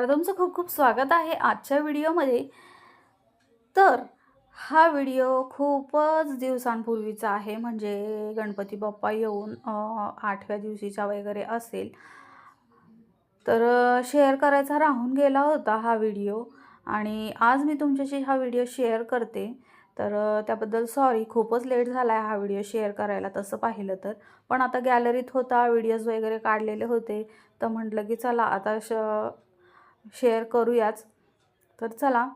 नमस्कार तुमचं खूप खूप स्वागत आहे आजच्या व्हिडिओमध्ये. तर हा व्हिडिओ खूपच दिवसांपूर्वीचा आहे म्हणजे गणपती बाप्पा येऊन आठव्या दिवशीचा वगैरे असेल. तर शेअर करायचा राहून गेला होता हा व्हिडिओ आणि आज मी तुमच्याशी हा व्हिडिओ शेअर करते. तर त्याबद्दल सॉरी खूपच लेट झाला आहे हा व्हिडिओ शेअर करायला तसं पाहिलं तर. पण आता गॅलरीत होता व्हिडिओज वगैरे काढलेले होते तर म्हटलं की चला आता श शेअर करूयाच. तर चला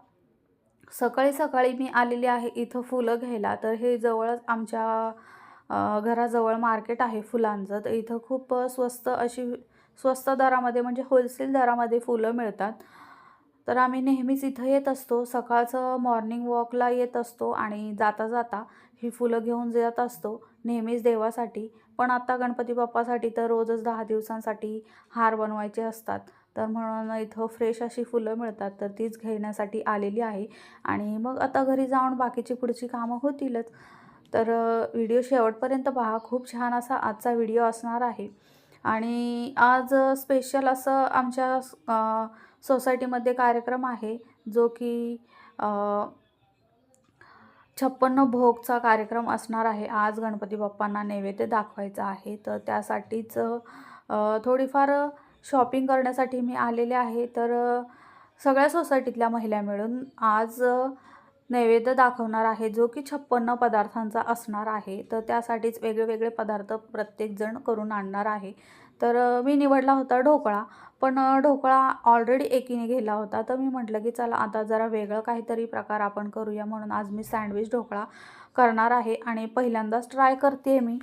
सकाळी सकाळी मी आलेली आहे इथं फुलं घ्यायला. तर हे जवळच आमच्या घराजवळ मार्केट आहे फुलांचं. तर इथं खूप स्वस्त अशी स्वस्त दरामध्ये म्हणजे होलसेल दरामध्ये फुलं मिळतात. तर आम्ही नेहमीच इथं येत असतो. सकाळचं मॉर्निंग वॉकला येत असतो आणि जाता जाता ही फुलं घेऊन जात असतो. नेहमीच देवासाठी. पण आता गणपती बाप्पासाठी तर रोजच दहा दिवसांसाठी हार बनवायचे असतात. तर म्हणून इथं फ्रेश अशी फुलं मिळतात तर तीच घेण्यासाठी आलेली आहे. आणि मग आता घरी जाऊन बाकीची पुढची कामं होतीलच. तर व्हिडिओ शेवटपर्यंत पहा. खूप छान असा आजचा व्हिडिओ असणार आहे. आणि आज स्पेशल असं आमच्या सोसायटीमध्ये कार्यक्रम आहे जो की छप्पन्न भोगचा कार्यक्रम असणार आहे. आज गणपती बाप्पांना नैवेद्य दाखवायचा आहे. तर त्यासाठीच थोडीफार शॉपिंग करण्यासाठी मी आलेले आहे. तर सगळ्या सोसायटीतल्या महिला मिळून आज नैवेद्य दाखवणार आहे जो की छप्पन्न पदार्थांचा असणार आहे. तर त्यासाठीच वेगळे वेगळे पदार्थ प्रत्येकजण करून आणणार आहे. तर मी निवडला होता ढोकळा. पण ढोकळा ऑलरेडी एकीने गेला होता. तर मी म्हटलं की चला आता जरा वेगळं काहीतरी प्रकार आपण करूया म्हणून आज मी सँडविच ढोकळा करणार आहे आणि पहिल्यांदाच ट्राय करते मी.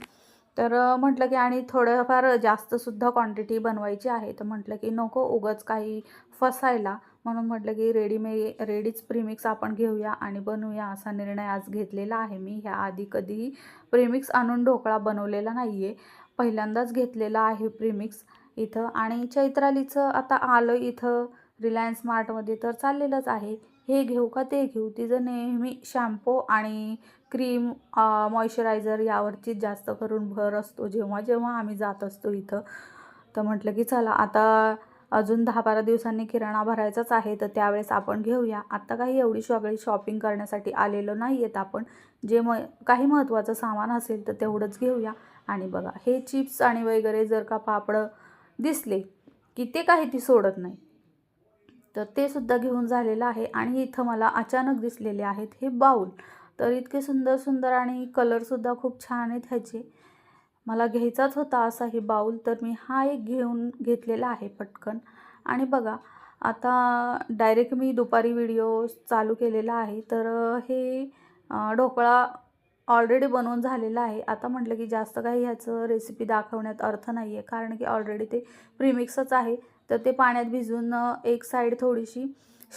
तर म्हटलं की आणि थोडंफार जास्तसुद्धा क्वांटिटी बनवायची आहे. तर म्हटलं की नको उगाच काही फसायला. म्हणून म्हटलं की रेडीमे रेडीच प्रीमिक्स आपण घेऊया आणि बनवूया असा निर्णय आज घेतलेला आहे मी. ह्या आधी कधीही प्रीमिक्स आणून ढोकळा बनवलेला नाही आहे पहिल्यांदाच घेतलेला आहे प्रीमिक्स इथं. आणि चैत्रालीचं आता आलं इथं रिलायन्स मार्टमध्ये तर चाललेलंच आहे. हे घेऊ का ते घेऊ? तिचं नेहमी शॅम्पू आणि क्रीम मॉइश्चरायझर यावरचीच जास्त करून भर असतो. जेव्हा जेव्हा आम्ही जात असतो इथं. तर म्हटलं की चला आता अजून दहा बारा दिवसांनी किराणा भरायचाच आहे तर त्यावेळेस आपण घेऊया. आत्ता काही एवढी सगळी शॉपिंग करण्यासाठी आलेलो नाही आहेत आपण. जे म काही महत्त्वाचं सामान असेल तर तेवढंच घेऊया. आणि बघा हे चिप्स आणि वगैरे जर का पापडं दिसले की ते काही ती सोडत नाही तर ते सुद्धा घेऊन झालेलं आहे. आणि इथं मला अचानक दिसलेले आहेत हे बाऊल तर इतके सुंदर सुंदर आणि कलरसुद्धा खूप छान आहेत ह्याचे. मला घ्यायचाच होता असा हे बाऊल तर मी हा एक घेऊन घेतलेला आहे पटकन. आणि बघा आता डायरेक्ट मी दुपारी व्हिडिओ चालू केलेला आहे तर हे ढोकळा ऑलरेडी बनवून झालेला आहे. आता म्हटलं की जास्त काही ह्याचं रेसिपी दाखवण्यात अर्थ नाही आहे कारण की ऑलरेडी ते प्रीमिक्सच आहे. तर ते पाण्यात भिजून एक साईड थोडीशी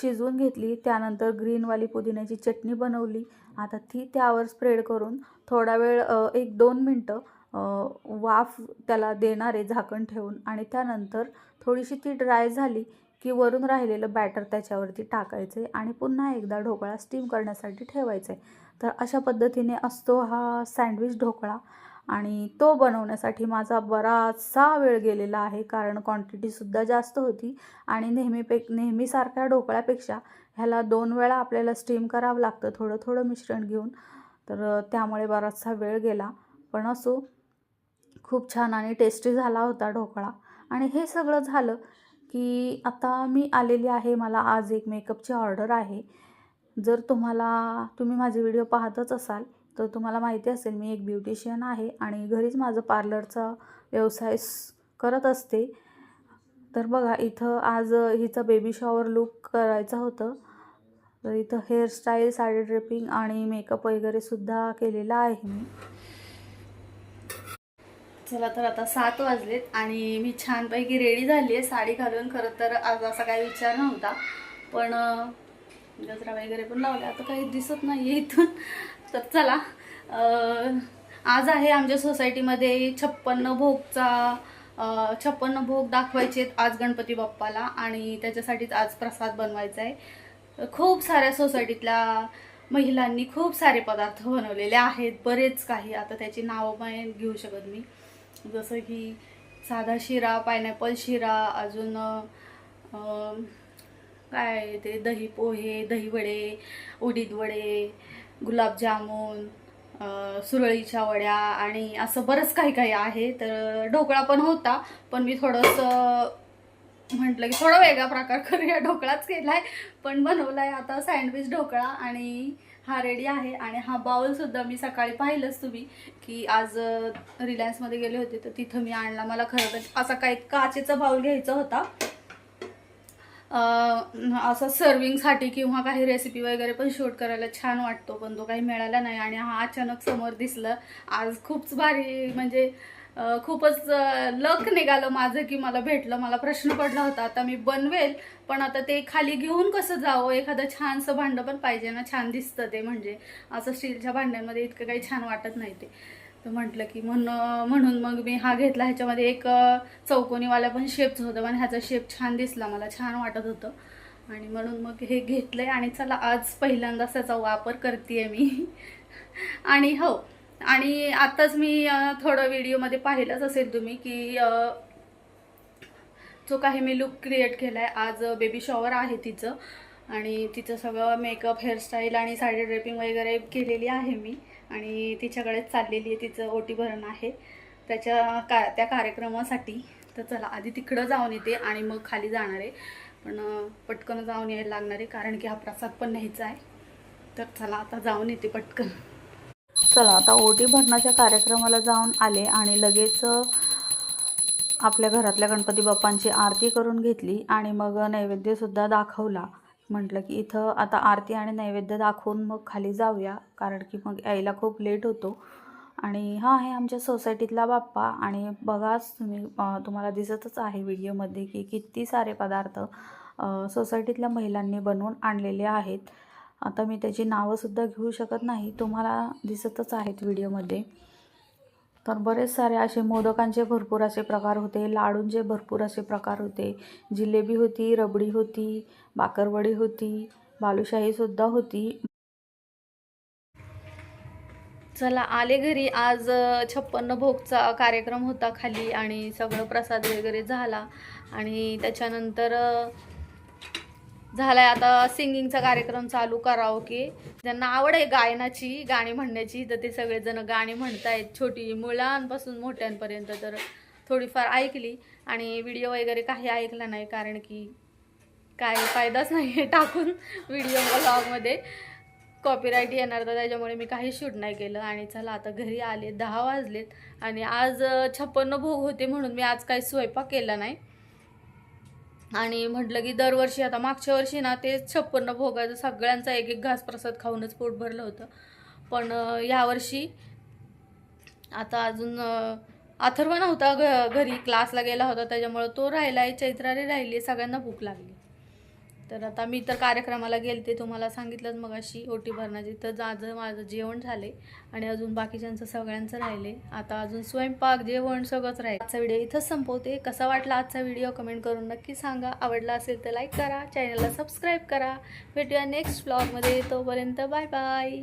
शिजवून घेतली त्यानंतर ग्रीनवाली पुदिन्याची चटणी बनवली. आता ती त्यावर स्प्रेड करून थोडा वेळ एक दोन मिनटं वाफ त्याला देणारे झाकण ठेवून आणि त्यानंतर थोडीशी ती ड्राय झाली की वरून राहिलेलं बॅटर त्याच्यावरती टाकायचं आहे आणि पुन्हा एकदा ढोकळा स्टीम करण्यासाठी ठेवायचा. आहे तर अशा पद्धतीने असतो हा सँडविच ढोकळा आणि तो बनवण्यासाठी माझा बराचसा वेळ गेलेला आहे कारण क्वांटिटीसुद्धा जास्त होती आणि नेहमीपे नेहमीसारख्या ढोकळ्यापेक्षा ह्याला दोन वेळा आपल्याला स्टीम करावं लागतं थोडं थोडं मिश्रण घेऊन. तर त्यामुळे बराचसा वेळ गेला. पण असो खूप छान आणि टेस्टी झाला होता ढोकळा. आणि हे सगळं झालं की आता मी आलेली आहे मला आज एक मेकअपची ऑर्डर आहे. जर तुम्हाला तुम्ही माझे व्हिडिओ पाहतच असाल तर तुम्हाला माहिती असेल मी एक ब्युटिशियन आहे आणि घरीच माझं पार्लरचा व्यवसाय करत असते. तर बघा इथं आज हिचं बेबी शॉवर लुक करायचं होतं. तर इथं हेअरस्टाईल साडी ड्रेपिंग आणि मेकअप वगैरे सुद्धा केलेला आहे मी. चला तर आता सात वाजलेत आणि मी छानपैकी रेडी झाली आहे साडी घालून खरं तर आज असा काही विचार नव्हता. पण गजरा वगैरे पण लावला आता काही दिसत नाही आहे इथून. तर चला आज आहे आमच्या सोसायटीमध्ये छप्पन्न भोगचा छप्पन्न भोग दाखवायचे आहेत आज गणपती बाप्पाला आणि त्याच्यासाठीच आज प्रसाद बनवायचा आहे खूप साऱ्या सोसायटीतल्या महिलांनी खूप सारे पदार्थ बनवलेले आहेत. बरेच काही. आता त्याची नावं पण घेऊ शकत मी. जसं की साधा शिरा पायनॅपल शिरा अजून काय ते? दही पोहे दही वडे उडीद वडे गुलाबजामुन सुरळीच्या वड्या आणि असं बरंच काही काही आहे. तर ढोकळा पण होता पण मी थोडंसं म्हटलं की थोडा वेगळा प्रकार करूया. ढोकळाच केलाय पण बनवलाय आता सँडविच ढोकळा आणि हा रेडी आहे आणि हा बाउल सुद्धा मी सकाळी पाहिलंच तुम्ही की आज रिलायन्समध्ये गेले होते तर तिथं मी आणला. मला खरं तर असा काही काचेचा बाउल घ्यायचा होता. असं सर्विंगसाठी किंवा काही रेसिपी वगैरे पण शूट करायला छान वाटतो पण तो काही मिळाला नाही. आणि हा अचानक समोर दिसलं. आज खूपच भारी म्हणजे खूपच लक निघालं माझं की मला भेटलं मला प्रश्न पडला होता आता मी बनवेल पण आता ते खाली घेऊन कसं जावं? एखादं छानसं भांडं पण पाहिजे ना छान दिसतं ते म्हणजे. असं स्टीलच्या भांड्यांमध्ये इतकं काही छान वाटत नाही ते. तर म्हटलं की म्हणून म्हणून मग मी हा घेतला. ह्याच्यामध्ये एक चौकोनीवाल्या चौकोनीवाला पण शेपचं होतं पण ह्याचा शेप छान दिसला मला छान वाटत होतं. आणि म्हणून मग हे घेतलंय आणि चला आज पहिल्यांदाच त्याचा वापर करते मी. आणि हो आणि आत्ताच मी थोडं व्हिडिओमध्ये पाहिलंच असेल तुम्ही की जो काही मी लुक क्रिएट केला आहे आज बेबी शॉवर आहे तिचं. आणि तिचं सगळं मेकअप हेअरस्टाईल आणि साडी ड्रेपिंग वगैरे केलेली आहे मी. आणि तिच्याकडेच चाललेली आहे तिचं ओटी भरण आहे. त्याच्या का त्या कार्यक्रमासाठी तर चला आधी तिकडं जाऊन येते आणि मग खाली जाणार आहे. पण पटकन जाऊन यायला लागणार आहे कारण की हा प्रसाद पण न्यायचा आहे. तर चला आता जाऊन येते पटकन. चला आता ओटी भरणाच्या कार्यक्रमाला जाऊन आले आणि लगेच आपल्या घरातल्या गणपती बाप्पांची आरती करून घेतली आणि मग नैवेद्यसुद्धा दाखवला. म्हटलं की इथं आता आरती आणि नैवेद्य दाखवून मग खाली जाऊया कारण की मग यायला खूप लेट होतो. आणि हा आहे आमच्या सोसायटीतला बाप्पा आणि बघाच तुम्ही तुम्हाला दिसतच आहे व्हिडिओमध्ये की किती सारे पदार्थ सोसायटीतल्या महिलांनी बनवून आणलेले आहेत. आता मी त्याची नावंसुद्धा घेऊ शकत नाही. तुम्हाला दिसतच आहेत व्हिडिओमध्ये. तर बरेच सारे असे मोदकांचे भरपूर असे प्रकार होते. लाडूंचे भरपूर असे प्रकार होते. जिलेबी होती रबडी होती बाकरवडी होती बालुशाहीसुद्धा होती. चला आले घरी. आज छप्पन्न भोगचा कार्यक्रम होता खाली आणि सगळं प्रसाद वगैरे झाला. आणि त्याच्यानंतर झालाय आता सिंगिंगचा कार्यक्रम चालू करावं की. ज्यांना आवड आहे गायनाची गाणी म्हणण्याची तर ते सगळेजण गाणी म्हणतायत छोटी मुलांपासून मोठ्यांपर्यंत तर थोडीफार ऐकली. आणि व्हिडिओ वगैरे काही ऐकला नाही कारण की काय फायदाच नाही आहे टाकून व्हिडिओ ब्लॉगमध्ये. कॉपीराईट येणार तर त्याच्यामुळे मी काही शूट नाही केलं. आणि चला आता घरी आले दहा वाजलेत. आणि आज छप्पन्न भोग होते म्हणून मी आज काही स्वयंपाक केला नाही. आणि म्हटलं की दरवर्षी आता मागच्या वर्षी ना ते छप्पन्न भोगाचं सगळ्यांचा एक एक घास प्रसाद खाऊनच पोट भरलं होतं. पण यावर्षी आता अजून अथर्व नव्हता घ घरी क्लासला गेला होता त्याच्यामुळं तो राहिला आहे चैत्रारी राहिली सगळ्यांना भूक लागली. तर आता मी तर कार्यक्रमाला गेलते तुम्हाला सांगितलंच मग अशी ओटी भरण्याची तर माझं माझं जेवण झाले आणि अजून बाकीच्यांचं सगळ्यांचं राहिले. आता अजून स्वयंपाक जेवण सगळंच राहील. आजचा व्हिडिओ इथंच संपवते. कसा वाटला आजचा व्हिडिओ कमेंट करून नक्की सांगा. आवडला असेल तर लाईक करा चॅनलला सबस्क्राईब करा. भेटूया नेक्स्ट ब्लॉगमध्ये तोपर्यंत बाय बाय.